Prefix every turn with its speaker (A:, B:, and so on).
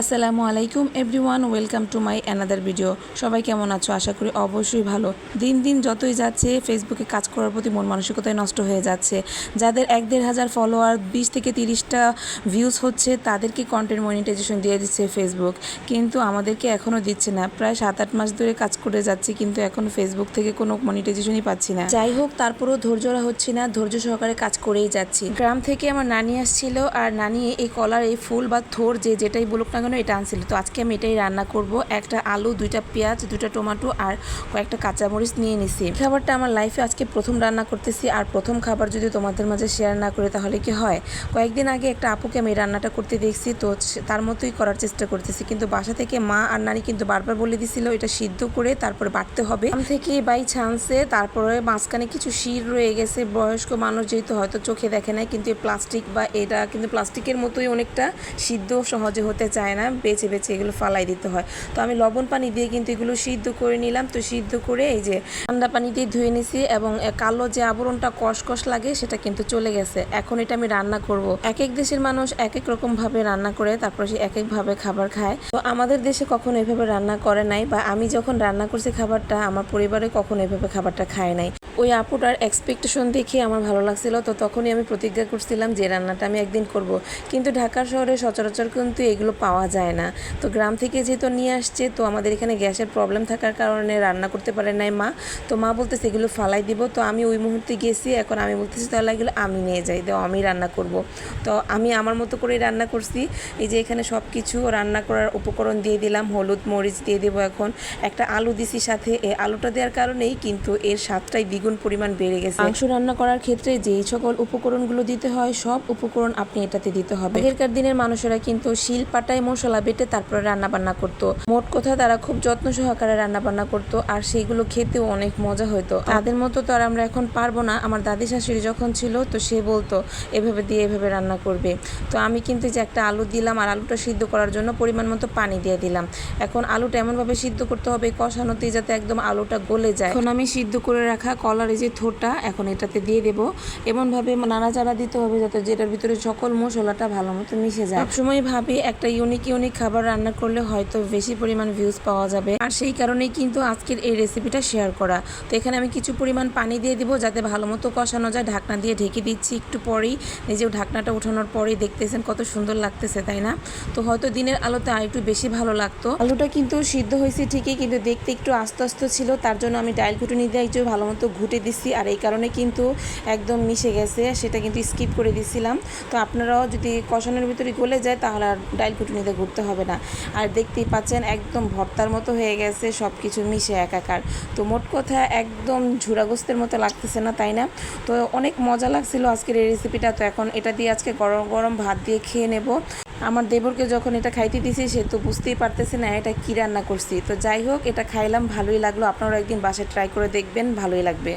A: আসসালামু আলাইকুম everyone, welcome to my another video. সবাই কেমন আছো? আশা করি অবশ্যই ভালো। দিন দিন যতই যাচ্ছে, ফেসবুকে কাজ করার প্রতি মন মানসিকতায় নষ্ট হয়ে যাচ্ছে। যাদের এক দেড় হাজার ফলোয়ার, বিশ থেকে তিরিশটা ভিউজ হচ্ছে, তাদেরকে কন্টেন্ট মনিটাইজেশন দিয়ে দিচ্ছে ফেসবুক। কিন্তু আমাদেরকে এখনও দিচ্ছে না। প্রায় সাত আট মাস ধরে কাজ করে যাচ্ছি, কিন্তু এখন ফেসবুক থেকে কোনো মনিটাইজেশনই পাচ্ছি না। যাই হোক, তারপরেও ধৈর্যরা হচ্ছে না। ধৈর্য সহকারে কাজ করেই যাচ্ছি। গ্রাম থেকে আমার নানি আসছিল, আর নানি এই কলার, এই ফুল বা থোর, যে যেটাই বলুক না কেন এটা আনছিল। তো আজকে আমি এটাই রান্না করব। একটা আলু, দুইটা পেঁয়াজ, দুইটা টমেটো আর কয়েকটা কাঁচামরিচ নিয়ে নিছি। খাবারটা আমার লাইফে আজকে প্রথম রান্না করতেছি। আর প্রথম খাবার যদি তোমাদের মাঝে শেয়ার না করে তাহলে কি হয়? কয়েকদিন আগে একটা আপুকে আমি রান্নাটা করতে দেখছি। তো তার মতোই করার চেষ্টা করতেছি। কিন্তু বাসা থেকে মা আর নানি কিন্তু বারবার বলে দিছিল, এটা সিদ্ধ করে তারপরে বাটতে হবে। থেকে বাই চান্সে তারপরে মাঝখানে কিছু শির রয়ে গেছে। বয়স্ক মানুষ যেহেতু হয়তো চোখে দেখে নাই, কিন্তু প্লাস্টিক বা এটা কিন্তু প্লাস্টিকের মতোই অনেকটা সিদ্ধ সহজে হতে চায় না, বেছে বেছে এগুলো ফালাই দিতে হয়। তো আমি লবণ পানি দিয়ে কিন্তু এগুলো সিদ্ধ করে নিলাম। তো সিদ্ধ করে এই যে ঠান্ডা পানি দিয়ে ধুয়ে নিছি এবং কালো যে আবরণটা কষকষ লাগে, সেটা কিন্তু চলে গেছে। এখন এটা আমি রান্না করব। এক এক দেশের মানুষ এক এক রকম ভাবে রান্না করে, তারপরে সে এক এক ভাবে খাবার খায়। তো আমাদের দেশে কখনো এভাবে রান্না করে নাই বা আমি যখন রান্না করছি খাবারটা, আমার পরিবারে কখনো এভাবে খাবারটা খায় নাই। ওই আপুটার এক্সপেকটেশন দেখে আমার ভালো লাগছিল। তো তখনই আমি প্রতিজ্ঞা করছিলাম যে রান্নাটা আমি একদিন করব। কিন্তু ঢাকা শহরে সচরাচর কিন্তু এগুলো পাওয়া যায় না। তো গ্রাম থেকে যেহেতু নিয়ে আসছে, তো আমাদের এখানে গ্যাসের প্রবলেম থাকার কারণে রান্না করতে পারে নাই মা। তো মা বলতেছে, এগুলো ফালাই দিব। তো আমি ওই মুহূর্তে গেছি। এখন আমি বলতেছি, তাহলে এগুলো আমি নিয়ে যাই। তো আমি রান্না করব। তো আমি আমার মতো করেই রান্না করছি। এই যে এখানে সব কিছু রান্না করার উপকরণ দিয়ে দিলাম, হলুদ মরিচ দিয়ে দেবো এখন। একটা আলু দিছি সাথে, এই আলুটা দেওয়ার কারণেই কিন্তু এর স্বাদটাই দ্বিগুণ পরিমাণ বেড়ে গেছে। মাংস রান্না করার ক্ষেত্রে যেই সকল উপকরণগুলো দিতে হয়, সব উপকরণ আপনি এটাতে দিতে হবে। আগেরকার দিনের মানুষেরা কিন্তু শিল পাটায় মশলা বেটে তারপরে রান্না বান্না করতো। মোট কথা, তারা খুব যত্ন সহকারে রান্না বান্না করতো আর সেইগুলো খেতেও অনেক মজা হতো তাদের মতো তো আর আমরা এখন পারব না। আমার দাদি শাশুড়ি যখন ছিল, তো সে বলতো, এভাবে দিয়ে এভাবে রান্না করবে। তো আমি কিন্তু যে একটা আলু দিলাম আর আলুটা সিদ্ধ করার জন্য পরিমাণ মতো পানি দিয়ে দিলাম। এখন আলুটা এমনভাবে সিদ্ধ করতে হবে, কষানোতেই যাতে একদম আলুটা গলে যায়। এখন আমি সিদ্ধ করে রাখা কলার এই যে থোরটা এখন এটাতে দিয়ে দেবো। এমনভাবে নাড়াচাড়া দিতে হবে যাতে যেটার ভিতরে সকল মশলাটা ভালো মতো মিশে যায়। সবসময় ভাবি একটা ইউনিক ইউনিক খাবার রান্না করলে হয়তো বেশি পরিমাণ ভিউজ পাওয়া যাবে। আর সেই কারণেই কিন্তু আজকের এই রেসিপিটা শেয়ার করা। তো এখানে আমি কিছু পরিমাণ পানি দিয়ে দিব যাতে ভালো মতো কষানো যায়। ঢাকনা দিয়ে ঢেকে দিচ্ছি একটু পরেই। যে ঢাকনাটা উঠানোর পরেই দেখতেছেন কত সুন্দর লাগতেছে, তাই না? তো হয়তো দিনের আলোতে আর একটু বেশি ভালো লাগতো। আলুটা কিন্তু সিদ্ধ হয়েছে ঠিকই, কিন্তু দেখতে একটু আস্তে আস্তে ছিল। তার জন্য আমি ডাইল কুটুনি দিয়ে একটু ভালো মতো ঘুটে দিচ্ছি আর এই কারণে কিন্তু একদম মিশে গেছে, সেটা কিন্তু স্কিপ করে দিছিলাম। তো আপনারাও যদি কষানোর ভিতরে গলে যায় তাহলে আর ডাইল ঘুটুনিতে ঘুরতে হবে না। আর দেখতেই পাচ্ছেন একদম ভর্তার মতো হয়ে গেছে সব কিছু মিশে একাকার। তো মোট কথা একদম ঝুরাগোস্তের মতো লাগতেছে না, তাই না? তো অনেক মজা লাগছিল আজকের এই রেসিপিটা তো এখন এটা দিয়ে আজকে গরম গরম ভাত দিয়ে খেয়ে নেব। আমার দেবরকে যখন এটা খাইতে দিছি, সে তো বুঝতেই পারতেছে না এটা কী রান্না করছি। তো যাই হোক, এটা খাইলাম, ভালোই লাগল। আপনারাও একদিন বাসায় ট্রাই করে দেখবেন, ভালোই লাগবে।